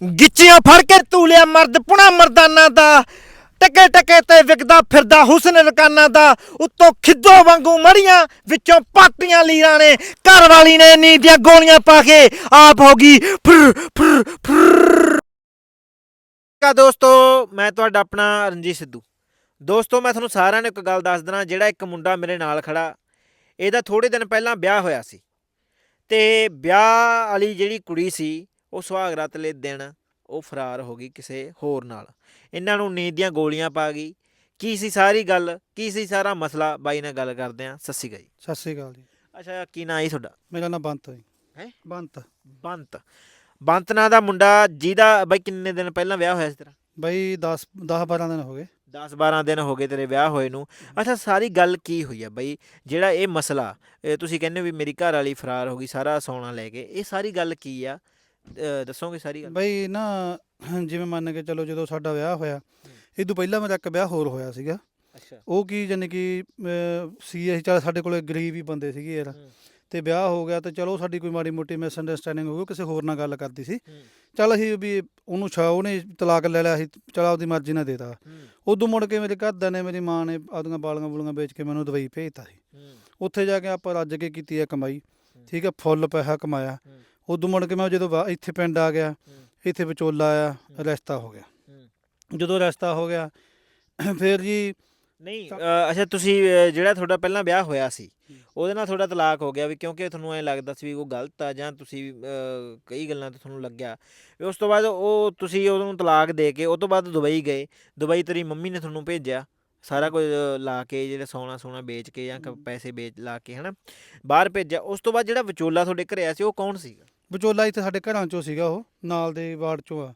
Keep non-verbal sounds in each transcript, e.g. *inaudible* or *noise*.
ਗਿੱਚੀਆਂ ਫੜ ਕੇ ਤੂਲਿਆ ਮਰਦ, ਪੁਣਾ ਮਰਦਾਨਾ ਦਾ। ਟਕੇ ਟਕੇ ਤੇ ਵਿਕਦਾ ਫਿਰਦਾ ਹੁਸਨ ਰਕਾਨਾ ਦਾ। ਉੱਤੋਂ ਖਿੱਦੋ ਵਾਂਗੂ ਮੜੀਆਂ, ਵਿੱਚੋਂ ਪਾਟੀਆਂ ਲੀਰਾਂ ਨੇ। ਘਰ ਵਾਲੀ ਨੇ ਨੀਂਦ ਦੀਆਂ ਗੋਲੀਆਂ ਪਾ ਕੇ ਆਪ ਹੋ ਗਈ ਫੁਰ ਫੁਰ ਫੁਰ। ਕਾ ਦੋਸਤੋ, ਮੈਂ ਤੁਹਾਡਾ ਆਪਣਾ ਰਣਜੀਤ ਸਿੱਧੂ। ਦੋਸਤੋ, ਮੈਂ ਤੁਹਾਨੂੰ ਸਾਰਿਆਂ ਨੂੰ ਇੱਕ ਗੱਲ ਦੱਸ ਦਣਾ ਜਿਹੜਾ ਇੱਕ ਮੁੰਡਾ ਮੇਰੇ ਨਾਲ ਖੜਾ, ਇਹਦਾ ਥੋੜੇ ਦਿਨ ਪਹਿਲਾਂ ਵਿਆਹ ਹੋਇਆ ਸੀ। ਤੇ ਵਿਆਹ ਵਾਲੀ ਜਿਹੜੀ ਕੁੜੀ ਸੀ ਉਹ ਸੁਹਾਗ ਰਾਤ ਵਾਲੇ ਦਿਨ ਉਹ ਫਰਾਰ ਹੋ ਗਈ ਕਿਸੇ ਹੋਰ ਨਾਲ। ਇਹਨਾਂ ਨੂੰ ਨੀਂਦ ਦੀਆਂ ਗੋਲੀਆਂ ਪਾ ਗਈ। ਕੀ ਸੀ ਸਾਰੀ ਗੱਲ? ਕੀ ਸੀ ਸਾਰਾ ਮਸਲਾ? ਬਾਈ ਨਾਲ ਗੱਲ ਕਰਦੇ ਆਂ ਸਤਿ ਸ਼੍ਰੀ ਅਕਾਲ ਜੀ। ਸਤਿ ਸ੍ਰੀ ਅਕਾਲ ਜੀ। ਅੱਛਾ ਕੀ ਨਾਂ ਹੈ ਤੁਹਾਡਾ? ਮੇਰਾ ਨਾਮ ਬੰਤ ਹੈ ਹੈਂ? ਬੰਤ। ਬੰਤ। ਬੰਤ ਨਾਂ ਦਾ ਮੁੰਡਾ ਜਿਹਦਾ ਬਾਈ ਕਿੰਨੇ ਦਿਨ ਪਹਿਲਾਂ ਵਿਆਹ ਹੋਇਆ ਸੀ ਤੇਰਾ? ਬਈ 10 10 12 ਦਿਨ ਹੋ ਗਏ। 10 12 ਦਿਨ ਹੋ ਗਏ ਤੇਰੇ ਵਿਆਹ ਹੋਏ ਨੂੰ। ਅੱਛਾ ਸਾਰੀ ਗੱਲ ਕੀ ਹੋਈ ਆ ਬਈ? ਜਿਹੜਾ ਇਹ ਮਸਲਾ ਇਹ ਤੁਸੀਂ ਕਹਿੰਦੇ ਹੋ ਵੀ ਮੇਰੀ ਘਰ ਵਾਲੀ ਫਰਾਰ ਹੋ ਗਈ ਸਾਰਾ ਸੋਨਾ ਲੈ ਕੇ ਇਹ ਸਾਰੀ ਗੱਲ ਕੀ ਆ? ਅ, ਦੱਸੋਗੇ ਸਾਰੀ ਗੱਲ? ਬਈ ਨਾ *clears throat* ਜਿਵੇਂ ਮੰਨ ਕੇ ਚਲੋ ਜਦੋਂ ਸਾਡਾ ਵਿਆਹ ਹੋਇਆ ਇਹ ਤੋਂ ਪਹਿਲਾਂ ਮੇਰਾ ਇੱਕ ਵਿਆਹ ਹੋਰ ਹੋਇਆ ਸੀਗਾ। ਅੱਛਾ। ਉਹ ਕੀ ਜਾਨੀ ਕਿ ਸੀ ਅਸੀਂ ਚੱਲ ਸਾਡੇ ਕੋਲੇ ਗਰੀਬ ਹੀ ਬੰਦੇ ਸੀਗੇ ਯਾਰ। ਹੂੰ। ਤੇ ਵਿਆਹ ਹੋ ਗਿਆ ਤੇ ਚਲੋ ਸਾਡੀ ਕੋਈ ਮਾੜੀ ਮੋਟੀ ਮਿਸਅੰਡਰਸਟੈਂਡਿੰਗ ਹੋ ਗਈ ਕਿਸੇ ਹੋਰ ਨਾਲ ਗੱਲ ਕਰਦੀ ਸੀ। ਹੂੰ। ਚੱਲ ਅਸੀਂ ਵੀ ਉਹਨੂੰ ਛਾ ਉਹਨੇ ਤਲਾਕ ਲੈ ਲਿਆ ਅਸੀਂ ਚਲ ਆਪਦੀ ਮਰਜ਼ੀ ਨਾਲ ਦੇਤਾ। ਉਦੋਂ ਮੁੜ ਕੇ ਮੇਰੇ ਘਰਦਿਆਂ ਨੇ ਮੇਰੀ ਮਾਂ ਨੇ ਆਪਦੀਆਂ ਬਾਲੀਆਂ ਬੁਲੀਆਂ ਵੇਚ ਕੇ ਮੈਨੂੰ ਦਵਾਈ ਭੇਜਤਾ ਸੀ। ਉੱਥੇ ਜਾ ਕੇ ਆਪਾਂ ਰੱਜ ਕੇ ਕੀਤੀ ਹੈ ਕਮਾਈ। ਠੀਕ ਹੈ ਫੁੱਲ ਪੈਸਾ ਕਮਾਇਆ। ਹੂੰ। ਉਦੋਂ ਮੁੜ ਕੇ ਮੈਂ ਜਦੋਂ ਵਾ- ਇੱਥੇ ਪਿੰਡ ਆ ਗਿਆ। ਇੱਥੇ ਵਿਚੋਲਾ ਹੂੰ। ਰਿਸ਼ਤਾ ਹੋ ਗਿਆ। ਜਦੋਂ ਰਿਸ਼ਤਾ ਹੋ ਗਿਆ *clears throat* ਫਿਰ ਜੀ ਨਹੀਂ ਅ, ਅੱਛਾ ਤੁਸੀਂ ਅ, ਜਿਹੜਾ ਤੁਹਾਡਾ ਪਹਿਲਾਂ ਵਿਆਹ ਹੋਇਆ ਸੀ। ਉਹਦੇ ਨਾਲ ਤੁਹਾਡਾ ਤਲਾਕ ਹੋ ਗਿਆ ਵੀ ਕਿਉਂਕਿ ਤੁਹਾਨੂੰ ਐ ਲੱਗਦਾ ਸੀ ਵੀ ਉਹ ਗਲਤ ਆ ਜਾਂ ਤੁਸੀਂ ਅ, ਕਈ ਗੱਲਾਂ ਤੇ ਤੁਹਾਨੂੰ ਲੱਗਿਆ ਵੀ ਉਸ ਤੋਂ ਬਾਅਦ ਉਹ ਤੁਸੀਂ ਉਹਨੂੰ ਤਲਾਕ ਦੇ ਕੇ ਉਹ ਤੋਂ ਬਾਅਦ ਦੁਬਈ ਗਏ ਦੁਬਈ ਤੇਰੀ ਮੰਮੀ ਨੇ ਤੁਹਾਨੂੰ ਭੇਜਿਆ ਸਾਰਾ ਕੁਝ ਅ, ਲਾ ਕੇ ਜਿਹੜਾ ਸੋਨਾ ਸੋਨਾ ਵੇਚ ਕੇ ਜਾਂ ਕ-। ਪੈਸੇ ਵੇਚ ਲਾ ਕੇ ਹਨਾ ਬਾਹਰ ਭੇਜਿਆ ਉਸ ਤੋਂ ਬਾਅਦ ਜਿਹੜਾ ਵਿਚੋਲਾ ਤੁਹਾਡੇ ਘਰੇ ਆਇਆ ਸੀ ਉਹ ਕੌਣ ਸੀਗਾ ਵਿਚੋਲਾ ਇੱਥੇ ਸਾਡੇ ਘਰਾਂ ਚੋਂ ਸੀਗਾ ਉਹ ਨਾਲ ਦੇ ਵਾਰਡ ਚੋਂ ਆ।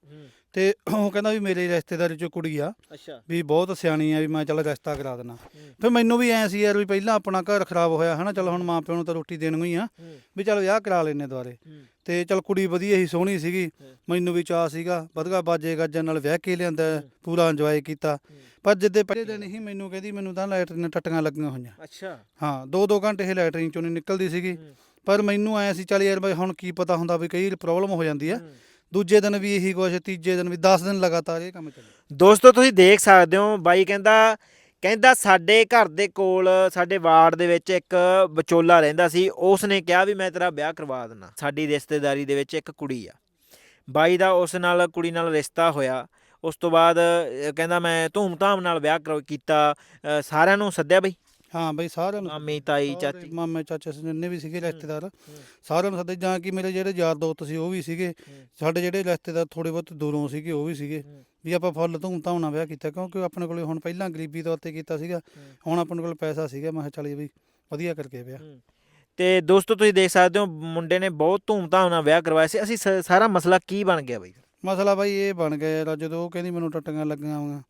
ਤੇ ਉਹ ਕਹਿੰਦਾ ਵੀ ਮੇਰੇ ਰਿਸ਼ਤੇਦਾਰੀ ਚੋਂ ਕੁੜੀ ਆ ਅੱਛਾ। ਵੀ ਬਹੁਤ ਸਿਆਣੀ ਆ ਵੀ ਮੈਂ ਚੱਲ ਰਿਸ਼ਤਾ ਕਰਾ ਦੇਣਾ ਫਿਰ ਮੈਨੂੰ ਵੀ ਐ ਸੀ ਯਾਰ ਵੀ ਪਹਿਲਾਂ ਆਪਣਾ ਘਰ ਖਰਾਬ ਹੋਇਆ ਹਨਾ ਚੱਲ ਹੁਣ ਮਾਂ ਪਿਓ ਨੂੰ ਤਾਂ ਰੋਟੀ ਦੇਣੀ ਹੀ ਆ ਵੀ ਚੱਲ ਵਿਆਹ ਕਰਾ ਲੈਨੇ ਦੁਆਰੇ ਤੇ ਚੱਲ ਕੁੜੀ ਵਧੀਆ ਹੀ ਸੋਹਣੀ ਸੀਗੀ। ਮੈਨੂੰ ਵੀ ਚਾਹ ਸੀਗਾ ਵਧਗਾ ਬਾਜੇ ਗੱਜਾਂ ਨਾਲ ਵਿਆਹ ਕੇ ਲਿਆਂਦਾ। ਪੂਰਾ ਇੰਜੋਏ ਕੀਤਾ। ਪਰ ਜਿੱਦੇ ਪਹਿਲੇ ਦਿਨ ਹੀ ਮੈਨੂੰ ਕਹਿੰਦੀ ਮੈਨੂੰ ਤਾਂ ਲੈਟਰੀਨ ਟੱਟੀਆਂ ਲੱਗੀਆਂ ਹੋਈਆਂ। ਅੱਛਾ। ਹਾਂ ਦੋ ਦੋ ਘੰਟੇ ਇਹ ਲੈਟਰੀਨ ਚੋਂ ਨਿਕਲਦੀ ਸੀਗੀ। ਪਰ ਮੈਨੂੰ ਐ ਸੀ ਚੱਲ ਯਾਰ ਬਈ ਹੁਣ ਕੀ ਪਤਾ ਹੁੰਦਾ ਵੀ ਕਈ ਪ੍ਰੋਬਲਮ ਹੋ ਜਾਂਦੀ ਆ ਦੂਜੇ ਦਿਨ ਵੀ ਇਹੀ ਕੁਛ ਤੀਜੇ ਦਿਨ ਵੀ 10 ਦਿਨ ਲਗਾਤਾਰ ਇਹ ਕੰਮ ਚੱਲਿਆ ਦੋਸਤੋ ਤੁਸੀਂ ਦੇਖ ਸਕਦੇ ਹੋ ਬਾਈ ਕਹਿੰਦਾ ਕਹਿੰਦਾ ਸਾਡੇ ਘਰ ਦੇ ਕੋਲ ਸਾਡੇ ਵਾਰਡ ਦੇ ਵਿੱਚ ਇੱਕ ਵਿਚੋਲਾ ਰਹਿੰਦਾ ਸੀ। ਉਸ ਨੇ ਕਿਹਾ ਵੀ ਮੈਂ ਤੇਰਾ ਵਿਆਹ ਕਰਵਾ ਦਿੰਦਾ। ਸਾਡੀ ਰਿਸ਼ਤੇਦਾਰੀ ਦੇ ਵਿੱਚ ਇੱਕ ਕੁੜੀ ਆ। ਬਾਈ ਦਾ ਉਸ ਨਾਲ ਕੁੜੀ ਨਾਲ ਰਿਸ਼ਤਾ ਹੋਇਆ। ਉਸ ਤੋਂ ਬਾਅਦ ਕਹਿੰਦਾ ਮੈਂ ਧੂਮ-ਧਾਮ ਨਾਲ ਵਿਆਹ ਕਰਵਾ- ਕੀਤਾ। ਸਾਰਿਆਂ ਨੂੰ ਸੱਦਿਆ ਬਈ। ਹਾਂ ਬਈ ਸਾਰਿਆਂ ਨੂੰ ਮਾਮੀ ਤਾਈ ਚਾਚੀ। ਮਾਮੇ ਚਾਚੇ ਜਿੰਨੇ ਵੀ ਸੀਗੇ ਰਿਸ਼ਤੇਦਾਰ ਸਾਰਿਆਂ ਨੂੰ ਸੱਦੇ ਜਾਂ ਕਿ ਮੇਰੇ ਜਿਹੜੇ ਯਾਰ ਦੋਸਤ ਸੀ ਉਹ ਵੀ ਸੀਗੇ। ਸਾਡੇ ਜਿਹੜੇ ਰਿਸ਼ਤੇਦਾਰ ਥੋੜੇ ਬਹੁਤ ਦੂਰੋਂ ਸੀਗੇ ਉਹ ਵੀ ਸੀਗੇ। ਵੀ ਆਪਾਂ ਫੁੱਲ ਧੂਮ ਧਾਮ ਨਾਲ ਵਿਆਹ ਕੀਤਾ ਕਿਉਂਕਿ ਆਪਣੇ ਕੋਲੇ ਹੁਣ ਪਹਿਲਾਂ ਗਰੀਬੀ ਤੌਰ ਤੇ ਕੀਤਾ ਸੀਗਾ। ਹੁਣ ਆਪਣੇ ਕੋਲ ਪੈਸਾ ਸੀਗਾ ਮੈਂ ਕਿਹਾ ਚੱਲ ਵੀ ਵਧੀਆ ਕਰਕੇ ਵਿਆਹ। ਤੇ ਦੋਸਤੋ ਤੁਸੀਂ ਦੇਖ ਸਕਦੇ ਹੋ ਮੁੰਡੇ ਨੇ ਬਹੁਤ ਧੂਮ-ਧਾਮ ਨਾਲ ਵਿਆਹ ਕਰਵਾਇਆ ਸੀ। ਅਸੀਂ ਸਾਰਾ ਮਸਲਾ ਕੀ ਬਣ ਗਿਆ ਬਈ? ਮਸਲਾ ਬਾਈ ਇਹ ਬਣ ਗਿਆ ਜਦੋਂ ਉਹ ਕਹਿੰਦੀ ਮੈਨੂੰ ਟੱਟੀਆਂ ਲੱਗੀਆਂ ਹੋਈਆਂ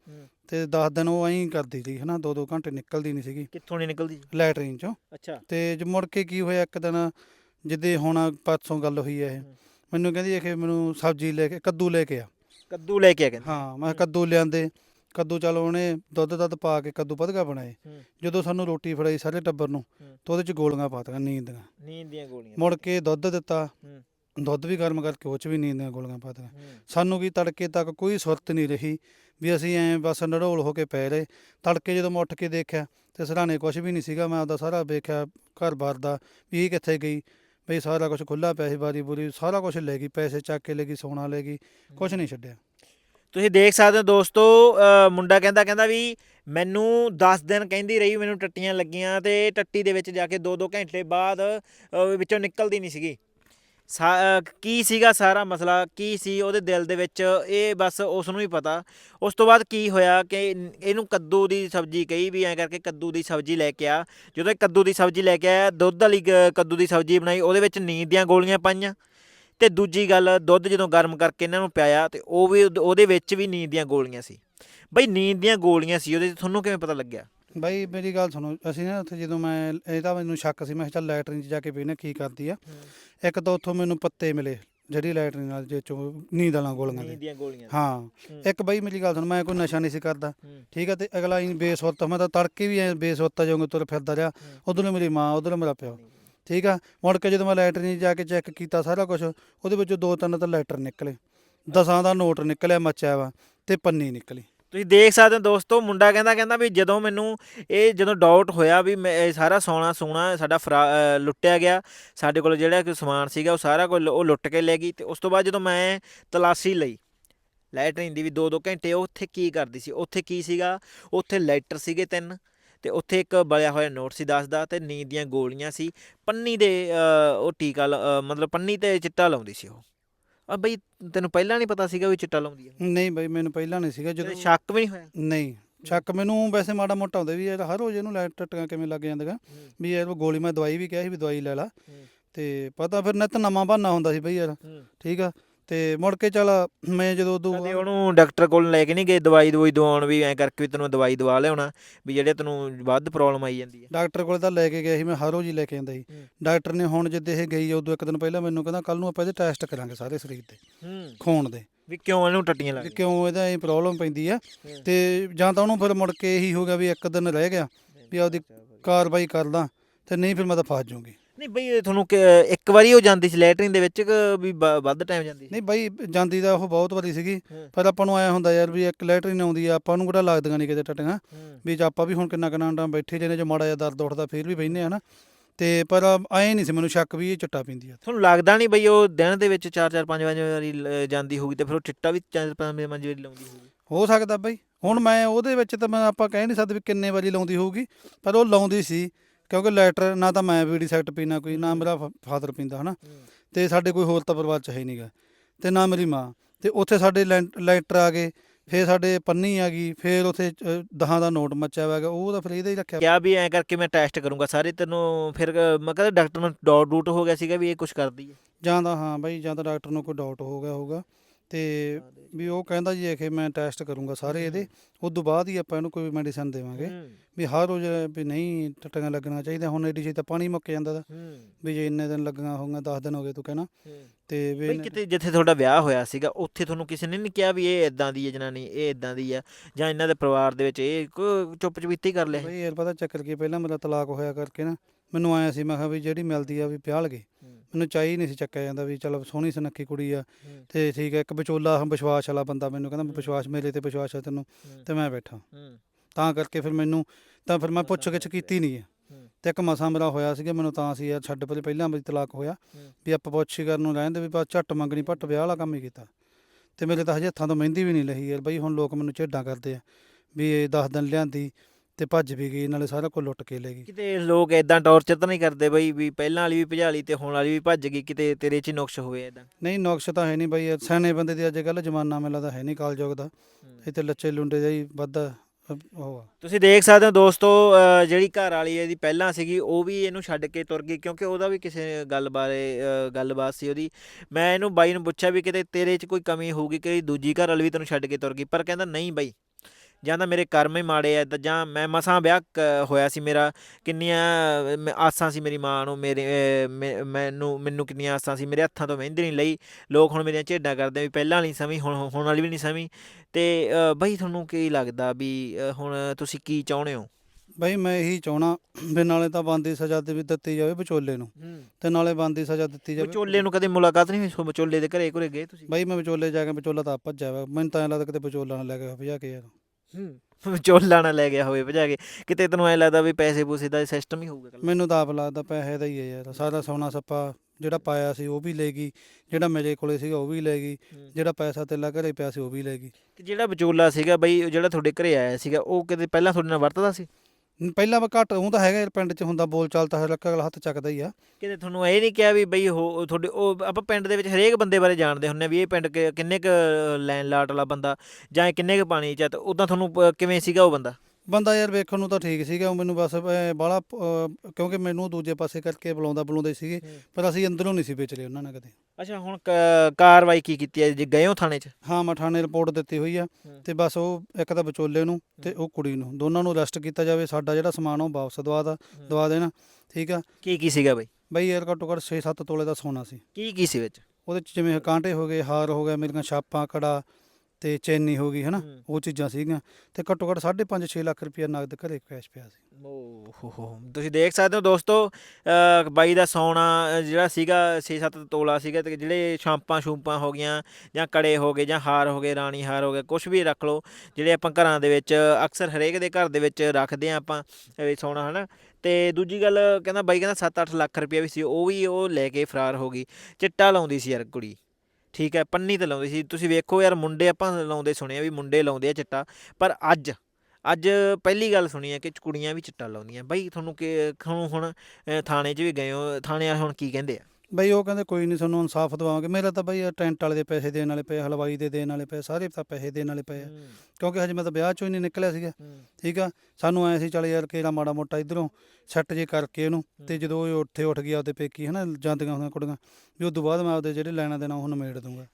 ਤੇ 10 ਦਿਨ ਉਹ ਐਂ ਕਰਦੀ ਸੀ ਹਨਾ ਦੋ ਦੋ ਘੰਟੇ ਨਿਕਲਦੀ ਨਹੀਂ ਸੀਗੀ। ਕਿੱਥੋਂ ਨਹੀਂ ਨਿਕਲਦੀ? ਲੈਟਰੀਨ ਚੋਂ। ਅੱਛਾ। ਤੇ ਜ ਮੁੜ ਕੇ ਕੀ ਹੋਇਆ ਇੱਕ ਦਿਨ ਜਿੱਦੇ ਹੁਣ ਪਰਸੋਂ ਗੱਲ ਹੋਈ ਹੈ ਇਹ ਹੂੰ। ਮੈਨੂੰ ਕਹਿੰਦੀ ਇਹ ਕਿ ਮੈਨੂੰ ਸਬਜ਼ੀ ਲੈ ਕੇ ਕੱਦੂ ਲੈ ਕੇ ਆ। ਕੱਦੂ ਲੈ ਕੇ ਆ ਕਹਿੰਦੇ। ਹਾਂ ਮੈਂ ਕੱਦੂ ਲਿਆਂਦੇ ਕੱਦੂ ਚਲ ਉਹਨੇ ਦੁੱਧ ਦੱਧ ਪਾ ਕੇ ਕੱਦੂ ਵਧਗਾ ਬਣਾਏ। ਹੂੰ। ਜਦੋਂ ਸਾਨੂੰ ਰੋਟੀ ਫੜਾਈ ਸਾਰੇ ਟੱਬਰ ਨੂੰ ਹੂੰ। ਤੇ ਉਹਦੇ ਚ ਗੋਲੀਆਂ ਪਾਤੀਆਂ ਨੀਂਦ ਦੀਆਂ। ਨੀਂਦ ਦੀਆਂ ਗੋਲੀਆਂ ਮੁੜ ਕੇ ਦੁੱਧ ਦਿੱਤਾ। ਹੂੰ। ਦੁੱਧ ਵੀ ਗਰਮ ਕਰਕੇ ਉਹ ਚ ਵੀ ਨੀਂਦ ਦੀਆਂ ਗੋਲੀਆਂ ਪਾਤੀਆਂ ਹੂੰ। ਸਾਨੂੰ ਕੀ ਤੜਕੇ ਤੱਕ ਕੋਈ ਸੁਰਤ ਨਹੀਂ ਰਹੀ ਵੀ ਅਸੀਂ ਐਂ ਬਸ ਨੜੋਲ ਹੋ ਕੇ ਪੈ ਰਹੇ। ਤੜਕੇ ਜਦੋਂ ਮੈਂ ਉੱਠ ਕੇ ਦੇਖਿਆ ਤੇ ਸਰਾਣੇ ਕੁਝ ਵੀ ਨਹੀਂ ਸੀਗਾ ਮੈਂ ਆਪਦਾ ਸਾਰਾ ਵੇਖਿਆ ਘਰ-ਬਾਰ ਦਾ ਵੀ ਇਹ ਕਿੱਥੇ ਗਈ। ਬਈ ਸਾਰਾ ਕੁਝ ਖੁੱਲਾ ਪਿਆ ਸੀ ਬਾਰੀ ਬੂਰੀ ਸਾਰਾ ਕੁਝ ਲੈ ਗਈ ਪੈਸੇ ਚੱਕ ਕੇ ਲੈ ਗਈ ਸੋਨਾ ਲੈ ਗਈ ਕੁਝ ਨਹੀਂ ਛੱਡਿਆ। ਤੁਸੀਂ ਦੇਖ ਸਕਦੇ ਹੋ ਦੋਸਤੋ ਮੁੰਡਾ ਕਹਿੰਦਾ ਕਹਿੰਦਾ ਵੀ ਮੈਨੂੰ 10 ਦਿਨ ਕਹਿੰਦੀ ਰਹੀ ਮੈਨੂੰ ਟੱਟੀਆਂ ਲੱਗੀਆਂ ਤੇ ਟੱਟੀ ਦੇ ਵਿੱਚ ਜਾ ਕੇ 2-2 ਘੰਟੇ ਬਾਅਦ ਵਿੱਚੋਂ ਨਿਕਲਦੀ ਨਹੀਂ ਸੀਗੀ। ਸਾ- ਕੀ ਸੀਗਾ ਸਾਰਾ ਮਸਲਾ? ਕੀ ਸੀ ਉਹਦੇ ਦਿਲ ਦੇ ਵਿੱਚ? ਇਹ ਬਸ ਉਸ ਨੂੰ ਹੀ ਪਤਾ। ਉਸ ਤੋਂ ਬਾਅਦ ਕੀ ਹੋਇਆ ਕਿ ਇਹਨੂੰ ਕੱਦੂ ਦੀ ਸਬਜ਼ੀ ਕਹੀ ਵੀ ਐਂ ਕਰਕੇ ਕੱਦੂ ਦੀ ਸਬਜ਼ੀ ਲੈ ਕੇ ਆ। ਜਦੋਂ ਇਹ ਕੱਦੂ ਦੀ ਸਬਜ਼ੀ ਲੈ ਕੇ ਆਇਆ, ਦੁੱਧ ਵਾਲੀ ਗ- ਕੱਦੂ ਦੀ ਸਬਜ਼ੀ ਬਣਾਈ, ਉਹਦੇ ਵਿੱਚ ਨੀਂਦ ਦੀਆਂ ਗੋਲੀਆਂ ਪਾਈਆਂ। ਤੇ ਦੂਜੀ ਗੱਲ, ਦੁੱਧ ਜਦੋਂ ਗਰਮ ਕਰਕੇ ਇਹਨਾਂ ਨੂੰ ਪਿਆਇਆ, ਤੇ ਉਹ ਵੀ ਉਹਦ- ਉਹਦੇ ਵਿੱਚ ਵੀ ਨੀਂਦ ਦੀਆਂ ਗੋਲੀਆਂ ਸੀ। ਬਈ ਨੀਂਦ ਦੀਆਂ ਗੋਲੀਆਂ ਸੀ, ਉਹਦੇ 'ਚ ਤੁਹਾਨੂੰ ਕਿਵੇਂ ਪਤਾ ਲੱਗਿਆ? ਬਾਈ ਮੇਰੀ ਗੱਲ ਸੁਣੋ ਅਸੀਂ ਨਾ ਉੱਥੇ ਜਦੋਂ ਮੈਂ ਇਹ ਤਾਂ ਮੈਨੂੰ ਸ਼ੱਕ ਸੀ ਮੈਂ ਕਿਹਾ ਚੱਲ ਲੈਟਰਿਨ 'ਚ ਜਾ ਕੇ ਵੇਖਣਾ ਕੀ ਕਰਦੀ ਆ। ਇੱਕ ਤਾਂ ਉੱਥੋਂ ਮੈਨੂੰ ਪੱਤੇ ਮਿਲੇ ਜਿਹੜੀ ਲੈਟਰਿਨ ਨਾਲ ਜੇ ਚੋਂ ਨੀਂਦ ਵਾਲਾ ਗੋਲੀਆਂ ਨੀਂਦ ਦੀਆਂ ਗੋਲੀਆਂ ਹਾਂ। ਇੱਕ ਬਾਈ ਮੇਰੀ ਗੱਲ ਸੁਣ ਮੈਂ ਕੋਈ ਨਸ਼ਾ ਨਹੀਂ ਸੀ ਕਰਦਾ। ਠੀਕ ਆ ਤੇ ਅਗਲਾ ਹੀ ਬੇਸੁਰਤ ਮੈਂ ਤਾਂ ਤੜਕੇ ਵੀ ਐ ਬੇਸੁਰਤਾ ਜਾਊਂਗਾ ਤੁਰ ਫਿਰਦਾ ਰਿਹਾ। ਉਧਰੋਂ ਮੇਰੀ ਮਾਂ ਉਧਰੋਂ ਮੇਰਾ ਪਿਓ। ਠੀਕ ਆ ਮੁੜ ਕੇ ਜਦੋਂ ਮੈਂ ਲੈਟਰਿਨ 'ਚ ਜਾ ਕੇ ਚੈੱਕ ਕੀਤਾ ਸਾਰਾ ਕੁਝ ਉਹਦੇ ਵਿੱਚੋਂ ਦੋ ਤਿੰਨ ਤਾਂ ਲੈਟਰ ਨਿਕਲੇ। ਦਸਾਂ ਦਾ ਨੋਟ ਨਿਕਲਿਆ ਮੱਚਿਆ ਵਾ ਤੇ ਪੰਨੀ ਨਿਕਲੀ। ਤੁਸੀਂ ਦੇਖ ਸਕਦੇ ਹੋ ਦੋਸਤੋ, ਮੁੰਡਾ ਕਹਿੰਦਾ ਕਹਿੰਦਾ ਵੀ ਜਦੋਂ ਮੈਨੂੰ ਇਹ ਜਦੋਂ ਡਾਊਟ ਹੋਇਆ ਵੀ ਮੈਂ ਇਹ ਸਾਰਾ ਸੋਨਾ ਸੋਨਾ ਸਾਡਾ ਫਰਾ- ਲੁੱਟਿਆ ਗਿਆ, ਸਾਡੇ ਕੋਲ ਜਿਹੜਾ ਕੋਈ ਸਮਾਨ ਸੀਗਾ ਉਹ ਸਾਰਾ ਕੁਝ ਉਹ ਲੁੱਟ ਕੇ ਲੈ ਗਈ ਤੇ ਉਸ ਤੋਂ ਬਾਅਦ ਜਦੋਂ ਮੈਂ ਤਲਾਸ਼ੀ ਲਈ ਲੈਟਰਿਨ ਦੀ ਵੀ 2-2 ਘੰਟੇ ਉਹ ਉੱਥੇ ਕੀ ਕਰਦੀ ਸੀ, ਉੱਥੇ ਕੀ ਸੀਗਾ? ਉੱਥੇ ਲਾਈਟਰ ਸੀਗੇ ਤਿੰਨ ਤੇ ਉੱਥੇ ਇੱਕ ਬਲਿਆ ਹੋਇਆ ਨੋਟ ਸੀ 10 ਦਾ ਤੇ ਨੀਂਦ ਦੀਆਂ ਗੋਲੀਆਂ ਸੀ, ਪੰਨੀ ਦੇ ਉਹ ਟੀਕਾ ਲ- ਮਤਲਬ ਪੰਨੀ ਤੇ ਚਿੱਟਾ ਲਾਉਂਦੀ ਸੀ ਉਹ। ਆ ਬਈ ਤੈਨੂੰ ਪਹਿਲਾਂ ਨਹੀਂ ਪਤਾ ਸੀਗਾ ਵੀ ਚਿੱਟਾ ਲਾਉਂਦੀ ਹੈ ਨਹੀਂ ਬਈ ਮੈਨੂੰ ਪਹਿਲਾਂ ਨਹੀਂ ਸੀਗਾ ਜਦੋਂ ਸ਼ੱਕ ਵੀ ਨਹੀਂ ਹੋਇਆ? ਨਹੀਂ ਸ਼ੱਕ ਮੈਨੂੰ ਵੈਸੇ ਮਾੜਾ ਮੋਟਾ ਹੁੰਦਾ ਵੀ ਯਾਰ ਹਰ ਰੋਜ਼ ਇਹਨੂੰ ਲਾਈਟ ਟਟੀਆਂ ਕਿਵੇਂ ਲੱਗ ਜਾਂਦੀਆਂ। ਵੀ ਯਾਰ ਗੋਲੀ ਮੈਂ ਦਵਾਈ ਵੀ ਕਿਹਾ ਸੀ ਵੀ ਦਵਾਈ ਲੈ ਲਾ। ਤੇ ਪਤਾ ਫਿਰ ਨਿਤ ਨਵਾਂ ਬਹਾਨਾ ਹੁੰਦਾ ਸੀ ਬਈ ਯਾਰ। ਠੀਕ ਆ? ਤੇ ਮੁੜ ਕੇ ਚੱਲ ਮੈਂ ਜਦੋਂ ਉਦੋਂ ਕਦੇ ਉਹਨੂੰ ਡਾਕਟਰ ਕੋਲ ਲੈ ਕੇ ਨਹੀਂ ਗਏ ਦਵਾਈ ਦਵਾਈ ਦਵਾਉਣ ਵੀ ਐਂ ਕਰਕੇ ਵੀ ਤੈਨੂੰ ਦਵਾਈ ਦਵਾ ਲਿਆਉਣਾ ਵੀ ਜਿਹੜੇ ਤੈਨੂੰ ਵੱਧ ਪ੍ਰੋਬਲਮ ਆਈ ਜਾਂਦੀ ਹੈ ਡਾਕਟਰ ਕੋਲ ਤਾਂ ਲੈ ਕੇ ਗਿਆ ਸੀ ਮੈਂ ਹਰ ਰੋਜ਼ ਹੀ ਲੈ ਕੇ ਆਂਦਾ ਸੀ। ਡਾਕਟਰ ਨੇ ਹੁਣ ਜਿੱਦੇ ਇਹ ਗਈ ਉਦੋਂ ਇੱਕ ਦਿਨ ਪਹਿਲਾਂ ਮੈਨੂੰ ਕਹਿੰਦਾ ਕੱਲ ਨੂੰ ਆਪਾਂ ਇਹਦੇ ਟੈਸਟ ਕਰਾਂਗੇ ਸਾਰੇ ਸਰੀਰ ਦੇ ਹੂੰ। ਖੂਨ ਦੇ। ਵੀ ਕਿਉਂ ਇਹਨੂੰ ਟੱਟੀਆਂ ਲੱਗਦੀਆਂ? ਕਿਉਂ ਇਹਦਾ ਇਹ ਪ੍ਰੋਬਲਮ ਪੈਂਦੀ ਆ। ਤੇ ਜਾਂ ਤਾਂ ਉਹਨੂੰ ਫਿਰ ਮੁੜ ਕੇ ਇਹੀ ਹੋ ਗਿਆ ਵੀ ਇੱਕ ਦਿਨ ਰਹਿ ਗਿਆ ਵੀ ਆਪਦੀ ਕਾਰਵਾਈ ਕਰਦਾ ਤੇ ਨਹੀਂ ਫਿਰ ਮੈਂ ਤਾਂ ਫਸ ਜਾਊਂਗੀ। ਨਹੀਂ ਬਈ ਤੁਹਾਨੂੰ ਕਿ- ਇੱਕ ਵਾਰੀ ਉਹ ਜਾਂਦੀ ਸੀ ਲੈਟਰਿਨ ਦੇ ਵਿੱਚ ਕਿ ਵੀ ਵੱਧ ਟਾਈਮ ਜਾਂਦੀ ਸੀ? ਨਹੀਂ ਬਾਈ ਜਾਂਦੀ ਤਾਂ ਉਹ ਬਹੁਤ ਵਾਰੀ ਸੀਗੀ। ਹੂੰ। ਪਰ ਆਪਾਂ ਨੂੰ ਆਇਆ ਹੁੰਦਾ ਯਾਰ ਵੀ ਇੱਕ ਲੈਟਰਿਨ ਆਉਂਦੀ ਆ ਆਪਾਂ ਨੂੰ ਕਿਹੜਾ ਲੱਗਦੀਆਂ ਨਹੀਂ ਕਿਤੇ ਟਟੀਆਂ। ਹੂੰ। ਵੀ ਜੇ ਆਪਾਂ ਵੀ ਹੁਣ ਕਿੰਨਾ ਕਿੰਨਾ ਟਾਈਮ ਬੈਠੇ ਜਿਹਨੇ ਜੇ ਮਾੜਾ ਜਿਹਾ ਦਰਦ ਉੱਠਦਾ ਫਿਰ ਵੀ ਬਹਿੰਦੇ ਆ ਨਾ। ਤੇ ਪਰ ਐਂ ਨਹੀਂ ਸੀ ਮੈਨੂੰ ਸ਼ੱਕ ਵੀ ਇਹ ਚਿੱਟਾ ਪੀਂਦੀ ਆ। ਤੁਹਾਨੂੰ ਲੱਗਦਾ ਨਹੀਂ ਬਈ ਉਹ ਦਿਨ ਦੇ ਵਿੱਚ 4-4 5-5 ਵਾਰੀ ਲ- ਜਾਂਦੀ ਹੋਊਗੀ ਤੇ ਫਿਰ ਉਹ ਚਿੱਟਾ ਵੀ 4-5 ਵਾਰੀ ਲਾਉਂਦੀ ਹੋਊਗੀ? ਹੋ ਸਕਦਾ ਬਾਈ। ਹੁਣ ਮੈਂ ਉਹਦੇ ਵਿੱਚ ਤਾਂ ਮੈਂ ਆਪਾਂ ਕਹਿ ਨਹੀਂ ਸਕਦੇ ਵੀ ਕਿੰਨੇ ਵਾਰੀ ਲਾਉਂਦੀ ਹੋਊਗੀ ਪਰ ਉਹ ਲਾਉਂਦੀ ਸੀ। ਕਿਉਂਕਿ ਲੈਟਰ ਨਾ ਤਾਂ ਮੈਂ ਬੀੜੀ ਸੈਕਟ ਪੀਣਾ ਕੋਈ ਨਾ ਮੇਰਾ ਫਾਦਰ ਪੀਂਦਾ ਹਨਾ? ਤੇ ਸਾਡੇ ਕੋਈ ਹੋਰ ਤਾਂ ਪਰਿਵਾਰ ਚ ਹੈ ਨਹੀਂਗਾ ਤੇ ਨਾ ਮੇਰੀ ਮਾਂ। ਤੇ ਉੱਥੇ ਸਾਡੇ ਲੈਟਰ ਆ ਗਏ ਫੇਰ ਸਾਡੇ ਪੰਨੀ ਆ ਗਈ ਫੇਰ ਉੱਥੇ ਦਹਾਂ ਦਾ ਨੋਟ ਮੱਚਿਆ ਹੋਇਆ ਉਹ ਤਾਂ ਫਿਰ ਇਹਦਾ ਹੀ ਰੱਖਿਆ। ਕਿਹਾ ਵੀ ਐਂ ਕਰਕੇ ਮੈਂ ਟੈਸਟ ਕਰੂੰਗਾ ਸਾਰੇ ਤੈਨੂੰ ਫਿਰ ਮੈਂ ਕਹਿੰਦਾ ਡਾਕਟਰ ਨੂੰ ਡਾਊਟ ਡੂਟ ਹੋ ਗਿਆ ਸੀਗਾ ਵੀ ਇਹ ਕੁਝ ਕਰਦੀ ਹੈ। ਜਾਂ ਤਾਂ ਹਾਂ ਬਾਈ ਜਾਂ ਤਾਂ ਡਾਕਟਰ ਨੂੰ ਕੋਈ ਡਾਊਟ ਹੋ ਗਿਆ ਹੋਊਗਾ। ਤੇ ਵੀ ਉਹ ਕਹਿੰਦਾ ਜੀ ਕਿ ਮੈਂ ਟੈਸਟ ਕਰੂੰਗਾ ਸਾਰੇ ਇਹਦੇ। ਉਸ ਤੋਂ ਬਾਅਦ ਹੀ ਆਪਾਂ ਇਹਨੂੰ ਕੋਈ ਮੈਡੀਸਨ ਦੇਵਾਂਗੇ। ਵੀ ਹਰ ਰੋਜ਼ ਵੀ ਨਹੀਂ ਟੱਟੀਆਂ ਲੱਗਣਾ ਚਾਹੀਦਾ ਹੁਣ ਐਡੀ ਛੇਤੀ ਤਾਂ ਪਾਣੀ ਮੁੱਕ ਜਾਂਦਾ ਦਾ। ਵੀ ਜੇ ਇੰਨੇ ਦਿਨ ਲੱਗਣਾ ਹੋਊਗਾ 10 ਦਿਨ ਹੋ ਗਏ ਤੂੰ ਕਹਿਣਾ। ਤੇ ਵੀ ਕਿਤੇ ਜਿੱਥੇ ਤੁਹਾਡਾ ਵਿਆਹ ਹੋਇਆ ਸੀਗਾ ਉੱਥੇ ਤੁਹਾਨੂੰ ਕਿਸੇ ਨੇ ਨਹੀਂ ਕਿਹਾ ਵੀ ਇਹ ਇਦਾਂ ਦੀ ਹੈ ਜਨਾਨੀ ਇਹ ਇਦਾਂ ਦੀ ਆ ਜਾਂ ਇਹਨਾਂ ਦੇ ਪਰਿਵਾਰ ਦੇ ਵਿੱਚ ਇਹ ਚੁੱਪ ਚਪੀਤੇ ਕਰ ਲਿਆ? ਬਈ ਯਾਰ ਪਤਾ ਚੱਕਰ ਕੀ ਪਹਿਲਾਂ ਮੇਰਾ ਤਲਾਕ ਹੋਇਆ ਕਰਕੇ ਨਾ ਮੈਨੂੰ ਆਇਆ ਸੀ ਮੈਂ ਕਿਹਾ ਵੀ ਜਿਹੜੀ ਮਿਲਦੀ ਆ ਵੀ ਪਿਆਲ ਗਏ ਮੈਨੂੰ ਚਾਹੀ ਨਹੀਂ ਸੀ ਚੱਕਿਆ ਜਾਂਦਾ ਵੀ ਚਲ ਸੋਹਣੀ ਸੁਨੱਖੀ ਕੁੜੀ ਆ ਤੇ ਠੀਕ ਹੈ ਇੱਕ ਵਿਚੋਲਾ ਵਿਸ਼ਵਾਸ ਵਾਲਾ ਬੰਦਾ ਮੈਨੂੰ ਕਹਿੰਦਾ। ਵਿਸ਼ਵਾਸ ਮੇਰੇ ਤੇ ਵਿਸ਼ਵਾਸ ਹੈ ਤੈਨੂੰ। ਤੇ ਮੈਂ ਬੈਠਾ। ਤਾਂ ਕਰਕੇ ਫਿਰ ਮੈਨੂੰ ਤਾਂ ਫਿਰ ਮੈਂ ਪੁੱਛ ਗਿੱਛ ਕੀਤੀ ਨਹੀਂ ਹੈ। ਤੇ ਇੱਕ ਮਸਾਂ ਮੇਰਾ ਹੋਇਆ ਸੀਗਾ ਮੈਨੂੰ ਤਾਂ ਸੀ ਯਾਰ ਛੱਡ ਪਰੇ ਪਹਿਲਾਂ ਮੇਰੀ ਤਲਾਕ ਹੋਇਆ। ਵੀ ਆਪਾਂ ਪੁੱਛ ਕਰਨ ਨੂੰ ਰਹਿੰਦੇ ਵੀ ਬਸ ਝੱਟ ਮੰਗਣੀ ਪੱਟ ਵਿਆਹ ਵਾਲਾ ਕੰਮ ਹੀ ਕੀਤਾ ਤੇ ਮੇਰੇ ਤਾਂ ਹਜੇ ਹੱਥਾਂ ਤੋਂ ਮਹਿੰਦੀ ਵੀ ਨਹੀਂ ਲਈ ਯਾਰ ਬਈ ਹੁਣ ਲੋਕ ਮੈਨੂੰ ਝੇਡਾਂ ਕਰਦੇ ਆ ਵੀ ਇਹ 10 ਦਿਨ ਲਿਆਂਦੀ ਤੇ ਭੱਜ ਵੀ ਗਈ ਨਾਲੇ ਸਾਰਾ ਕੁਝ ਲੁੱਟ ਕੇ ਲੈ ਗਈ। ਕਿਤੇ ਲੋਕ ਇਦਾਂ ਟੌਰਚਰ ਤਾਂ ਨਹੀਂ ਕਰਦੇ ਬਈ ਵੀ ਪਹਿਲਾਂ ਵਾਲੀ ਵੀ ਭਜਾ ਲਈ ਤੇ ਹੁਣ ਵਾਲੀ ਵੀ ਭੱਜ ਗਈ ਕਿਤੇ ਤੇਰੇ 'ਚ ਨੁਕਸ ਹੋਵੇ ਇਦਾਂ ਨਹੀਂ ਨੁਕਸ ਤਾਂ ਹੈ ਨਹੀਂ ਬਈ ਸਿਆਣੇ ਬੰਦੇ ਦੀ ਅੱਜ ਕੱਲ੍ਹ ਜ਼ਮਾਨਾ ਮੈਨੂੰ ਲੱਗਦਾ ਹੈ ਨਹੀਂ ਕਾਲਜੋਗ ਦਾ। ਇੱਥੇ ਲੱਚੇ ਲੁੰਡੇ ਹੀ ਵੱਧ ਆ। ਤੁਸੀਂ ਦੇਖ ਸਕਦੇ ਹੋ ਦੋਸਤੋ ਜਿਹੜੀ ਘਰ ਵਾਲੀ ਇਹਦੀ ਪਹਿਲਾਂ ਸੀਗੀ ਉਹ ਵੀ ਇਹਨੂੰ ਛੱਡ ਕੇ ਤੁਰ ਗਈ ਕਿਉਂਕਿ ਉਹਦਾ ਵੀ ਕਿਸੇ ਗੱਲ ਬਾਰੇ ਗੱਲਬਾਤ ਸੀ ਉਹਦੀ। ਮੈਂ ਇਹਨੂੰ ਬਾਈ ਨੂੰ ਪੁੱਛਿਆ ਵੀ ਕਿਤੇ ਤੇਰੇ 'ਚ ਕੋਈ ਕਮੀ ਹੋਊਗੀ ਕਿ ਦੂਜੀ ਘਰ ਵਾਲੀ ਵੀ ਤੈਨੂੰ ਛੱਡ ਕੇ ਤੁਰ ਗਈ ਪਰ ਕਹਿੰਦਾ ਨਹੀਂ ਬਾਈ ਜਾਂ ਤਾਂ ਮੇਰੇ ਕਰਮ ਹੀ ਮਾੜੇ ਆ ਤਾਂ ਜਾਂ ਮੈਂ ਮਸਾਂ ਵਿਆਹ ਹੋਇਆ ਸੀ ਮੇਰਾ ਕਿੰਨੀਆਂ ਆਸਾਂ ਸੀ ਮੇਰੀ ਮਾਂ ਨੂੰ ਮੇਰੇ ਮੈਨੂੰ ਮੈਨੂੰ ਕਿੰਨੀਆਂ ਆਸਾਂ ਸੀ ਮੇਰੇ ਹੱਥਾਂ ਤੋਂ ਮਹਿੰਦੀ ਨਹੀਂ ਲਈ ਲੋਕ ਹੁਣ ਮੇਰੀਆਂ ਝੇਡਾਂ ਕਰਦੇ ਵੀ ਪਹਿਲਾਂ ਵਾਲੀ ਸਮੀ ਹੁਣ ਹੁਣ ਵਾਲੀ ਵੀ ਨਹੀਂ ਸਮੀ ਤੇ ਬਈ ਤੁਹਾਨੂੰ ਕੀ ਲੱਗਦਾ ਵੀ ਹੁਣ ਤੁਸੀਂ ਕੀ ਚਾਹੁੰਦੇ ਹੋ? ਬਈ ਮੈਂ ਇਹੀ ਚਾਹਣਾ ਵੀ ਨਾਲੇ ਤਾਂ ਬੰਦੀ ਸਜ਼ਾ ਦੇ ਵੀ ਦਿੱਤੀ ਜਾਵੇ ਵਿਚੋਲੇ ਨੂੰ ਤੇ ਨਾਲੇ ਬੰਦੀ ਸਜ਼ਾ ਦਿੱਤੀ ਜਾਵੇ। ਵਿਚੋਲੇ ਨੂੰ ਕਦੇ ਮੁਲਾਕਾਤ ਨਹੀਂ ਹੋਈ ਵਿਚੋਲੇ ਦੇ ਘਰੇ ਘਰੇ ਗਏ ਤੁਸੀਂ? ਬਈ ਮੈਂ ਵਿਚੋਲੇ ਜਾ ਕੇ ਵਿਚੋਲਾ ਤਾਂ ਆਪ ਭੱਜਿਆ ਮੈਨੂੰ ਤਾਂ ਲੱਗਦਾ ਕਿਤੇ ਵਿਚੋਲਾ ਨਾ ਲੈ ਕੇ ਭਜਾ ਕੇ ਯਾਰ। ਵਿਚੋਲਾ ਨਾ ਲੈ ਗਿਆ ਹੋਵੇ ਭਜਾ ਕੇ। ਕਿਤੇ ਤੈਨੂੰ ਐ ਲੱਗਦਾ ਵੀ ਪੈਸੇ ਪੂਸੇ ਦਾ ਸਿਸਟਮ ਹੀ ਹੋਊਗਾ। ਮੈਨੂੰ ਤਾਂ ਆਪ ਲੱਗਦਾ ਪੈਸੇ ਦਾ ਹੀ ਹੈ ਯਾਰ। ਸਾਰਾ ਸੋਨਾ ਸੱਪਾ ਜਿਹੜਾ ਪਾਇਆ ਸੀ ਉਹ ਵੀ ਲੈ ਗਈ। ਜਿਹੜਾ ਮੇਰੇ ਕੋਲੇ ਸੀਗਾ ਉਹ ਵੀ ਲੈ ਗਈ। ਹੂੰ। ਜਿਹੜਾ ਪੈਸਾ ਤੇਲਾ ਘਰੇ ਪਿਆ ਸੀ ਉਹ ਵੀ ਲੈ ਗਈ। ਤੇ ਜਿਹੜਾ ਵਿਚੋਲਾ ਸੀਗਾ ਬਈ ਉਹ ਜਿਹੜਾ ਤੁਹਾਡੇ ਘਰੇ ਆਇਆ ਸੀਗਾ ਉਹ ਕਿਤੇ ਪਹਿਲਾਂ ਤੁਹਾਡੇ ਨਾਲ ਵਰਤਦਾ ਸੀ? ਪਹਿਲਾਂ ਮੈਂ ਘੱਟ ਉਹ ਤਾਂ ਹੈਗਾ ਪਿੰਡ 'ਚ ਹੁੰਦਾ ਬੋਲ ਚਾਲ ਤਾਂ ਹਰ ਅਗਲਾ ਹੱਥ ਚੱਕਦਾ ਹੀ ਆ। ਕਿਤੇ ਤੁਹਾਨੂੰ ਇਹ ਨਹੀਂ ਕਿਹਾ ਵੀ ਬਈ ਹੋ, ਤੁਹਾਡੇ ਉਹ ਆਪਾਂ ਪਿੰਡ ਦੇ ਵਿੱਚ ਹਰੇਕ ਬੰਦੇ ਬਾਰੇ ਜਾਣਦੇ ਹੁੰਨੇ ਵੀ ਇਹ ਪਿੰਡ ਕਿ- ਕਿੰਨੇ ਕ ਲੈਣ ਲਾਟ ਵਾਲਾ ਬੰਦਾ ਜਾਂ ਇਹ ਕਿੰਨੇ ਕ ਪਾਣੀ ਚ ਆ, ਤੇ ਉਦਾਂ ਤੁਹਾਨੂੰ ਪ- ਕਿਵੇਂ ਸੀਗਾ ਉਹ ਬੰਦਾ? ਬੰਦਾ ਯਾਰ ਵੇਖਣ ਨੂੰ ਤਾਂ ਠੀਕ ਸੀਗਾ ਉਹ ਮੈਨੂੰ ਬਸ ਬਾਲਾ ਕਿਉਂਕਿ ਮੈਨੂੰ ਦੂਜੇ ਪਾਸੇ ਕਰਕੇ ਬੁਲਾਉਂਦਾ ਬੁਲਾਉਂਦੇ ਸੀਗੇ। ਪਰ ਅਸੀਂ ਅੰਦਰੋਂ ਨਹੀਂ ਸੀ ਵਿਚਲੇ ਉਹਨਾਂ ਨਾਲ ਕਦੇ। ਅੱਛਾ ਹੁਣ ਕ- ਕਾਰਵਾਈ ਕੀ ਕੀਤੀ ਹੈ? ਜੇ ਗਏ ਹੋ ਥਾਣੇ 'ਚ? ਹਾਂ ਮੈਂ ਥਾਣੇ ਰਿਪੋਰਟ ਦਿੱਤੀ ਹੋਈ ਆ ਹੂੰ। ਤੇ ਬਸ ਉਹ ਇੱਕ ਤਾਂ ਵਿਚੋਲੇ ਨੂੰ ਤੇ ਉਹ ਕੁੜੀ ਨੂੰ ਦੋਨਾਂ ਨੂੰ ਅਰੈਸਟ ਕੀਤਾ ਜਾਵੇ ਸਾਡਾ ਜਿਹੜਾ ਸਮਾਨ ਆ ਉਹ ਵਾਪਸ ਦਵਾ ਦਾ ਦਵਾ ਦੇਣਾ ਠੀਕ ਆ? ਕੀ ਕੀ ਸੀਗਾ ਬਈ? ਬਈ ਯਾਰ ਘੱਟੋ ਘੱਟ 6-7 ਤੋਲੇ ਦਾ ਸੋਨਾ ਸੀ। ਕੀ ਕੀ ਸੀ ਵਿੱਚ? ਉਹਦੇ ਚ ਜਿਵੇਂ ਕਾਂਟੇ ਹੋ ਗਏ ਹਾਰ ਹੋ ਗਿਆ ਮੇਰੀਆਂ ਛਾਪਾਂ ਕੜਾ ਤੇ ਚੈਨੀ ਹੋ ਗਈ ਹਨਾ? ਹੂੰ। ਉਹ ਚੀਜ਼ਾਂ ਸੀਗੀਆਂ ਤੇ ਘੱਟੋ ਘੱਟ 5.5 6 ਲੱਖ ਰੁਪਇਆ ਨਗਦ ਘਰੇ ਕੈਸ਼ ਪਿਆ ਸੀ। ਓ ਹੋ ਹੋ ਤੁਸੀਂ ਦੇਖ ਸਕਦੇ ਹੋ ਦੋਸਤੋ ਬਾਈ ਦਾ ਸੋਨਾ ਜਿਹੜਾ ਸੀਗਾ 6-7 ਤੋਲਾ ਸੀਗਾ ਤੇ ਜਿਹੜੇ ਸ਼ਾਂਪਾਂ ਸ਼ੂੰਪਾਂ ਹੋ ਗਈਆਂ ਜਾਂ ਕੜੇ ਹੋ ਗਏ ਜਾਂ ਹਾਰ ਹੋ ਗਏ ਰਾਣੀ ਹਾਰ ਹੋ ਗਏ ਕੁਝ ਵੀ ਰੱਖ ਲਓ ਜਿਹੜੇ ਆਪਾਂ ਘਰਾਂ ਦੇ ਵਿੱਚ ਅਕਸਰ ਹਰੇਕ ਦੇ ਘਰ ਦੇ ਵਿੱਚ ਰੱਖਦੇ ਆ ਆਪਾਂ ਇਹ ਸੋਨਾ ਹਨਾ? ਤੇ ਦੂਜੀ ਗੱਲ ਕਹਿੰਦਾ ਬਾਈ ਕਹਿੰਦਾ 7-8 ਲੱਖ ਰੁਪਇਆ ਵੀ ਸੀ ਉਹ ਵੀ ਉਹ ਲੈ ਕੇ ਫਰਾਰ ਹੋ ਗਈ ਚਿੱਟਾ ਲਾਉਂਦੀ ਸੀ ਯਾਰ ਕੁੜੀ। ਠੀਕ ਹੈ, ਪੰਨੀ ਤੇ ਲਾਉਂਦੇ ਸੀ। ਤੁਸੀਂ ਵੇਖੋ ਯਾਰ, ਮੁੰਡੇ ਆਪਾਂ ਲਾਉਂਦੇ ਸੁਣੇ ਵੀ ਮੁੰਡੇ ਲਾਉਂਦੇ ਆ ਚਿੱਟਾ, ਪਰ ਅੱਜ ਅੱਜ ਪਹਿਲੀ ਗੱਲ ਸੁਣੀ ਹੈ ਕਿ ਕੁੜੀਆਂ ਵੀ ਚਿੱਟਾ ਲਾਉਂਦੀਆਂ। ਬਾਈ, ਤੁਹਾਨੂੰ ਕਿ, ਤੁਹਾਨੂੰ ਹੁਣ ਥਾਣੇ 'ਚ ਵੀ ਗਏ ਹੋ, ਥਾਣੇ ਵਾਲੇ ਹੁਣ ਕੀ ਕਹਿੰਦੇ ਆ? ਬਈ ਉਹ ਕਹਿੰਦੇ ਕੋਈ ਨਹੀਂ ਤੁਹਾਨੂੰ ਇਨਸਾਫ ਦਵਾਵਾਂਗੇ। ਮੇਰਾ ਤਾਂ ਬਈ ਟੈਂਟ ਵਾਲੇ ਦੇ ਪੈਸੇ ਦੇਣ ਵਾਲੇ ਪਏ ਹਲਵਾਈ ਦੇ ਦੇਣ ਵਾਲੇ ਪਏ ਸਾਰੇ ਤਾਂ ਪੈਸੇ ਦੇਣ ਵਾਲੇ ਪਏ ਆ। ਕਿਉਂਕਿ ਹਜੇ ਮੈਂ ਤਾਂ ਵਿਆਹ ਚੋਂ ਹੀ ਨਹੀਂ ਨਿਕਲਿਆ ਸੀਗਾ। ਠੀਕ ਆ? ਸਾਨੂੰ ਐ ਸੀ ਚੱਲ ਯਾਰ ਕਿਹੜਾ ਮਾੜਾ ਮੋਟਾ ਇਧਰੋਂ ਸੈੱਟ ਜੇ ਕਰਕੇ ਇਹਨੂੰ ਤੇ ਜਦੋਂ ਇਹ ਉੱਥੇ ਉੱਠ ਗਿਆ ਉਹਦੇ ਪੇਕੀ ਹਨਾ ਜਾਂਦੀਆਂ ਹੁੰਦੀਆਂ ਕੁੜੀਆਂ ਵੀ ਉਸ ਤੋਂ ਬਾਅਦ ਮੈਂ ਆਪਦੇ ਜਿਹੜੇ ਲੈਣਾ ਦੇਣਾ ਉਹ ਨਿਮੇੜ ਦੂੰਗਾ।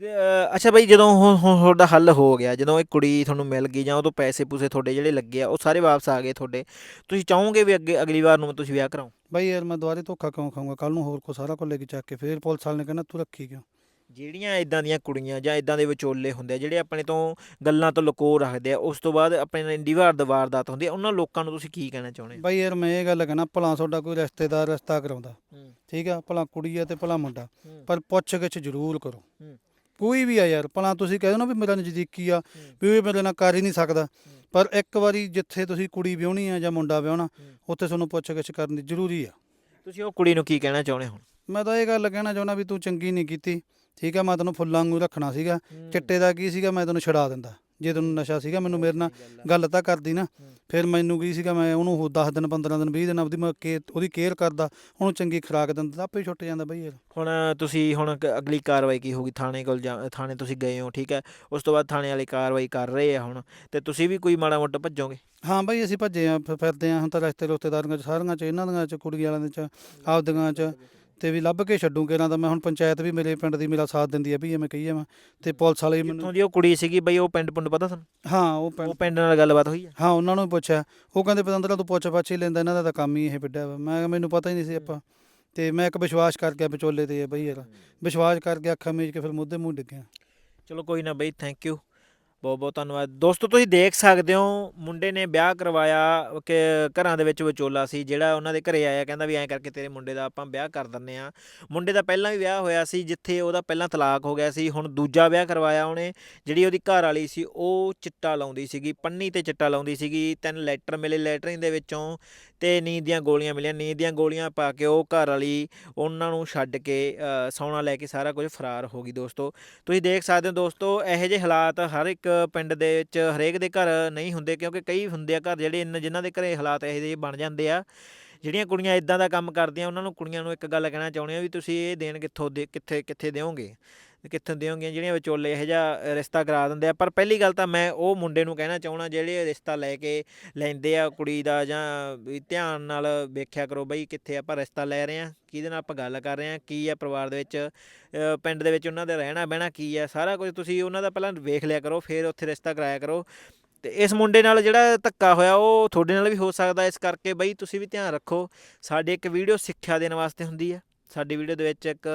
ਅੱਛਾ ਬਾਈ ਜਦੋਂ ਹੁਣ ਤੁਹਾਡਾ ਹੱਲ ਹੋ ਗਿਆ ਜਦੋਂ ਇਹ ਕੁੜੀ ਤੁਹਾਨੂੰ ਮਿਲ ਗਈ ਜਾਂ ਉਦੋਂ ਪੈਸੇ ਪੂਸੇ ਤੁਹਾਡੇ ਜਿਹੜੇ ਲੱਗੇ ਆ ਉਹ ਸਾਰੇ ਵਾਪਸ ਆ ਗਏ ਤੁਹਾਡੇ। ਤੁਸੀਂ ਚਾਹੋਗੇ ਵੀ ਅੱਗੇ ਅਗਲੀ ਵਾਰ ਨੂੰ ਤੁਸੀਂ ਵਿਆਹ ਕਰਾਓ ਬਈ ਯਾਰ ਮੈਂ ਦੁਬਾਰੇ ਧੋਖਾ ਕਿਉਂ ਖਾਊਂਗਾ? ਕੱਲ ਨੂੰ ਹੋਰ ਕੋ ਸਾਰਾ ਕੁਝ ਲੈ ਕੇ ਚੱਕ ਕੇ ਫੇਰ ਪੁਲਿਸ ਵਾਲੇ ਨੇ ਕਹਿਣਾ ਤੂੰ ਰੱਖੀ ਕਿਉਂ? ਜਿਹੜੀਆਂ ਇਦਾਂ ਦੀਆਂ ਕੁੜੀਆਂ ਜਾਂ ਇਦਾਂ ਦੇ ਵਿਚੋਲੇ ਹੁੰਦੇ ਆ ਜਿਹੜੇ ਆਪਣੇ ਤੋਂ ਗੱਲਾਂ ਤੋਂ ਲੁਕੋ ਰੱਖਦੇ ਆ ਉਸ ਤੋਂ ਬਾਅਦ ਆਪਣੇ ਨਾਲ ਇੰਡੀਵਾਰ ਦਵਾਰਦਾਤ ਹੁੰਦੀ ਆ ਉਹਨਾਂ ਲੋਕਾਂ ਨੂੰ ਤੁਸੀਂ ਕੀ ਕਹਿਣਾ ਚਾਹੁੰਦੇ ਬਈ ਯਾਰ ਮੈਂ ਇਹ ਗੱਲ ਕਹਿਣਾ ਭਲਾ ਤੁਹਾਡਾ ਕੋਈ ਰਿਸ਼ਤੇਦਾਰ ਰਿਸ਼ਤਾ ਕਰਾਉਂਦਾ ਠੀਕ ਆ? ਭਲਾ ਕੁੜੀ ਆ ਤੇ ਭਲਾ ਮੁੰਡਾ। ਪਰ ਪੁੱਛ ਗਿੱਛ ਜ਼ਰੂਰ ਕਰੋ। ਕੋਈ ਵੀ ਆ ਯਾਰ ਭਲਾ ਤੁਸੀਂ ਕਹਿ ਦੋ ਨਾ ਵੀ ਮੇਰਾ ਨਜ਼ਦੀਕੀ ਆ ਵੀ ਇਹ ਮੇਰੇ ਨਾਲ ਕਰ ਹੀ ਨਹੀਂ ਸਕਦਾ। ਪਰ ਇੱਕ ਵਾਰੀ ਜਿੱਥੇ ਤੁਸੀਂ ਕੁੜੀ ਵਿਆਹਣੀ ਆ ਜਾਂ ਮੁੰਡਾ ਵਿਆਹਣਾ। ਉੱਥੇ ਤੁਹਾਨੂੰ ਪੁੱਛ ਗਿੱਛ ਕਰਨੀ ਜ਼ਰੂਰੀ ਆ। ਤੁਸੀਂ ਉਹ ਕੁੜੀ ਨੂੰ ਕੀ ਕਹਿਣਾ ਚਾਹੁੰਦੇ ਹੋ? ਮੈਂ ਤਾਂ ਇਹ ਗੱਲ ਕਹਿਣਾ ਚਾਹੁੰਦਾ ਵੀ ਤੂੰ ਚੰਗੀ ਨਹੀਂ ਕੀਤੀ ਠੀਕ ਆ ਮੈਂ ਤੈਨੂੰ ਫੁੱਲਾਂ ਵਾਂਗੂ ਰੱਖਣਾ ਸੀਗਾ ਚਿੱਟੇ ਦਾ ਕੀ ਸੀਗਾ ਮੈਂ ਤੈਨੂੰ ਛਡਾ ਦਿੰਦਾ। ਜੇ ਤੈਨੂੰ ਨਸ਼ਾ ਸੀਗਾ ਮੈਨੂੰ ਮੇਰੇ ਨਾਲ ਗੱਲ ਤਾਂ ਕਰਦੀ ਨਾ ਫਿਰ ਮੈਨੂੰ ਕੀ ਸੀਗਾ ਮੈਂ ਉਹਨੂੰ 10 ਦਿਨ 15 ਦਿਨ 20 ਦਿਨ ਆਪਦੀ ਮੈਂ ਕੇ ਉਹਦੀ ਕੇਅਰ ਕਰਦਾ ਉਹਨੂੰ ਚੰਗੀ ਖੁਰਾਕ ਦਿੰਦਾ ਤਾਂ ਆਪੇ ਛੁੱਟ ਜਾਂਦਾ ਬਈ ਯਾਰ। ਹੁਣ ਤੁਸੀਂ ਹੁਣ ਕ- ਅਗਲੀ ਕਾਰਵਾਈ ਕੀ ਹੋਊਗੀ? ਥਾਣੇ ਕੋਲ ਜਾ ਥਾਣੇ ਤੁਸੀਂ ਗਏ ਹੋ ਠੀਕ ਹੈ? ਉਸ ਤੋਂ ਬਾਅਦ ਥਾਣੇ ਵਾਲੇ ਕਾਰਵਾਈ ਕਰ ਰਹੇ ਆ ਹੁਣ ਤੇ ਤੁਸੀਂ ਵੀ ਕੋਈ ਮਾੜਾ ਮੋਟਾ ਭੱਜੋਗੇ? ਹਾਂ ਬਈ ਅਸੀਂ ਭੱਜੇ ਆ ਫਿਰ ਫਿਰਦੇ ਆ ਹੁਣ ਤਾਂ ਰਿਸ਼ਤੇ ਰਿਸ਼ਤੇਦਾਰੀਆਂ ਚ ਸਾਰੀਆਂ ਚ ਇਹਨਾਂ ਦੀਆਂ ਚ ਕੁੜੀ ਵਾਲਿਆਂ ਦੇ ਚ ਆਪਦੀਆਂ ਚ। ਤੇ ਵੀ ਲੱਭ ਕੇ ਛੱਡੂਗੇ ਨਾ ਤਾਂ ਮੈਂ ਹੁਣ ਪੰਚਾਇਤ ਵੀ ਮੇਰੇ ਪਿੰਡ ਦੀ ਮੇਰਾ ਸਾਥ ਦਿੰਦੀ ਆ ਵੀ ਐਵੇਂ ਕਹੀਏ ਮੈਂ। ਤੇ ਪੁਲਿਸ ਵਾਲੇ ਵੀ ਕਿੱਥੋਂ ਮੈਨੂੰ ਦੀ ਉਹ ਕੁੜੀ ਸੀਗੀ ਬਈ ਉਹ ਪਿੰਡ ਪੁੰਡ ਪਤਾ ਤੁਹਾਨੂੰ? ਹਾਂ ਉਹ ਪਿੰਡ। ਉਹ ਪਿੰਡ ਨਾਲ ਗੱਲਬਾਤ ਹੋਈ ਆ? ਹਾਂ ਉਹਨਾਂ ਨੂੰ ਪੁੱਛਿਆ। ਉਹ ਕਹਿੰਦੇ ਪਤੰਦਰਾ ਤੂੰ ਪੁੱਛ ਪਾਛੀ ਲੈਂਦਾ ਇਹਨਾਂ ਦਾ ਤਾਂ ਕੰਮ ਹੀ ਇਹ ਵਿੱਢਿਆ ਵਾ। ਮੈਂ ਕਿਹਾ ਮੈਨੂੰ ਪਤਾ ਹੀ ਨਹੀਂ ਸੀ ਆਪਾਂ। ਤੇ ਮੈਂ ਇੱਕ ਵਿਸ਼ਵਾਸ ਕਰ ਗਿਆ ਵਿਚੋਲੇ ਤੇ ਬਈ ਯਾਰ। ਵਿਸ਼ਵਾਸ ਕਰਕੇ ਅੱਖਾਂ ਮੀਚ ਕੇ ਫਿਰ ਮੁੱਦੇ ਮੂੰਹ ਡਿੱਗਿਆ। ਚਲੋ ਕੋਈ ਨਾ ਬਈ ਥੈਂਕ ਯੂ ਬਹੁਤ ਬਹੁਤ ਧੰਨਵਾਦ। ਦੋਸਤੋ, ਤੁਸੀਂ ਦੇਖ ਸਕਦੇ ਹੋ, ਮੁੰਡੇ ਨੇ ਵਿਆਹ ਕਰਵਾਇਆ ਕਿ ਘਰਾਂ ਦੇ ਵਿੱਚ ਵਿਚੋਲਾ ਸੀ, ਜਿਹੜਾ ਉਹਨਾਂ ਦੇ ਘਰੇ ਆਇਆ, ਕਹਿੰਦਾ ਵੀ ਐਂ ਕਰਕੇ ਤੇਰੇ ਮੁੰਡੇ ਦਾ ਆਪਾਂ ਵਿਆਹ ਕਰ ਦਿੰਨੇ ਆ ਮੁੰਡੇ ਦਾ ਪਹਿਲਾਂ ਵੀ ਵਿਆਹ ਹੋਇਆ ਸੀ, ਜਿੱਥੇ ਉਹਦਾ ਪਹਿਲਾਂ ਤਲਾਕ ਹੋ ਗਿਆ ਸੀ, ਹੁਣ ਦੂਜਾ ਵਿਆਹ ਕਰਵਾਇਆ ਉਹਨੇ, ਜਿਹੜੀ ਉਹਦੀ ਘਰ ਵਾਲੀ ਸੀ, ਉਹ ਚਿੱਟਾ ਲਾਉਂਦੀ ਸੀਗੀ, ਪੰਨੀ ਤੇ ਚਿੱਟਾ ਲਾਉਂਦੀ ਸੀਗੀ, ਤਿੰਨ ਲੈਟਰ ਮਿਲੇ ਲੈਟਰਿੰਗ ਦੇ ਵਿੱਚੋਂ ਤੇ ਨੀਂਦ ਦੀਆਂ ਗੋਲੀਆਂ ਮਿਲੀਆਂ। ਨੀਂਦ ਦੀਆਂ ਗੋਲੀਆਂ ਪਾ ਕੇ ਉਹ ਘਰ ਵਾਲੀ ਉਹਨਾਂ ਨੂੰ ਛੱਡ ਕੇ ਸੌਣਾ ਲੈ ਕੇ ਸਾਰਾ ਕੁਝ ਫਰਾਰ ਹੋ ਗਈ ਦੋਸਤੋ। ਤੁਸੀਂ ਦੇਖ ਸਕਦੇ ਹੋ ਦੋਸਤੋ, ਇਹੋ ਜਿਹੇ ਹਾਲਾਤ ਹਰ ਇੱਕ ਪਿੰਡ ਦੇ ਵਿੱਚ ਹਰੇਕ ਦੇ ਘਰ ਨਹੀਂ ਹੁੰਦੇ ਕਿਉਂਕਿ ਕਈ ਹੁੰਦੇ ਆ ਘਰ ਜਿਹੜੇ ਇੰਨ- ਜਿਨ੍ਹਾਂ ਦੇ ਘਰੇ ਹਾਲਾਤ ਇਹੋ ਜਿਹੇ ਬਣ ਜਾਂਦੇ ਆ। ਜਿਹੜੀਆਂ ਕੁੜੀਆਂ ਇਦਾਂ ਦਾ ਕੰਮ ਕਰਦੀਆਂ, ਉਹਨਾਂ ਨੂੰ ਕੁੜੀਆਂ ਨੂੰ ਇੱਕ ਗੱਲ ਕਹਿਣਾ ਚਾਹੁੰਦੇ ਆ ਵੀ ਤੁਸੀਂ ਇਹ ਦੇਣ ਕਿੱਥੋਂ ਦੇ, ਕਿੱਥੇ ਕਿੱਥੇ ਦਿਓਗੇ? ਕਿੱਥੋਂ ਦਿਓਗੇ ਜਿਹੜੀਆਂ ਵਿਚੋਲੇ ਇਹੋ ਜਿਹਾ ਰਿਸ਼ਤਾ ਕਰਾ ਦਿੰਦੇ ਆ। ਪਰ ਪਹਿਲੀ ਗੱਲ ਤਾਂ ਮੈਂ ਉਹ ਮੁੰਡੇ ਨੂੰ ਕਹਿਣਾ ਚਾਹਣਾ ਜਿਹੜੇ ਰਿਸ਼ਤਾ ਲੈ ਕੇ ਲੈਂਦੇ ਆ ਕੁੜੀ ਦਾ ਜਾਂ ਵੀ ਧਿਆਨ ਨਾਲ ਵੇਖਿਆ ਕਰੋ ਬਈ ਕਿੱਥੇ ਆਪਾਂ ਰਿਸ਼ਤਾ ਲੈ ਰਹੇ ਆ ਕਿਹਦੇ ਨਾਲ ਆਪਾਂ ਗੱਲ ਕਰ ਰਹੇ ਆ ਕੀ ਆ ਪਰਿਵਾਰ ਦੇ ਵਿੱਚ ਪਿੰਡ ਦੇ ਵਿੱਚ ਉਹਨਾਂ ਦਾ ਰਹਿਣਾ ਬਹਿਣਾ ਕੀ ਆ, ਸਾਰਾ ਕੁਝ ਤੁਸੀਂ ਉਹਨਾਂ ਦਾ ਪਹਿਲਾਂ ਵੇਖ ਲਿਆ ਕਰੋ, ਫਿਰ ਉੱਥੇ ਰਿਸ਼ਤਾ ਕਰਾਇਆ ਕਰੋ। ਤੇ ਇਸ ਮੁੰਡੇ ਨਾਲ ਜਿਹੜਾ ਧੱਕਾ ਹੋਇਆ, ਉਹ ਤੁਹਾਡੇ ਨਾਲ ਵੀ ਹੋ ਸਕਦਾ। ਇਸ ਕਰਕੇ ਬਈ ਤੁਸੀਂ ਵੀ ਧਿਆਨ ਰੱਖੋ, ਸਾਡੀ ਇੱਕ ਵੀਡੀਓ ਸਿੱਖਿਆ ਦੇਣ ਵਾਸਤੇ ਹੁੰਦੀ ਆ। ਸਾਡੀ ਵੀਡੀਓ ਦੇ ਵਿੱਚ ਇੱਕ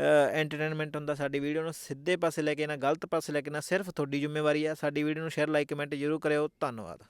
ਐਂਟਰਟੇਨਮੈਂਟ ਹੁੰਦਾ ਸਾਡੀ ਵੀਡੀਓ ਨੂੰ ਸਿੱਧੇ ਪਾਸੇ ਲੈ ਕੇ ਨਾ ਗਲਤ ਪਾਸੇ ਲੈ ਕੇ ਨਾ ਸਿਰਫ ਤੁਹਾਡੀ ਜ਼ਿੰਮੇਵਾਰੀ ਆ। ਸਾਡੀ ਵੀਡੀਓ ਨੂੰ ਸ਼ੇਅਰ ਲਾਈਕ ਕਮੈਂਟ ਜ਼ਰੂਰ ਕਰਿਓ। ਧੰਨਵਾਦ।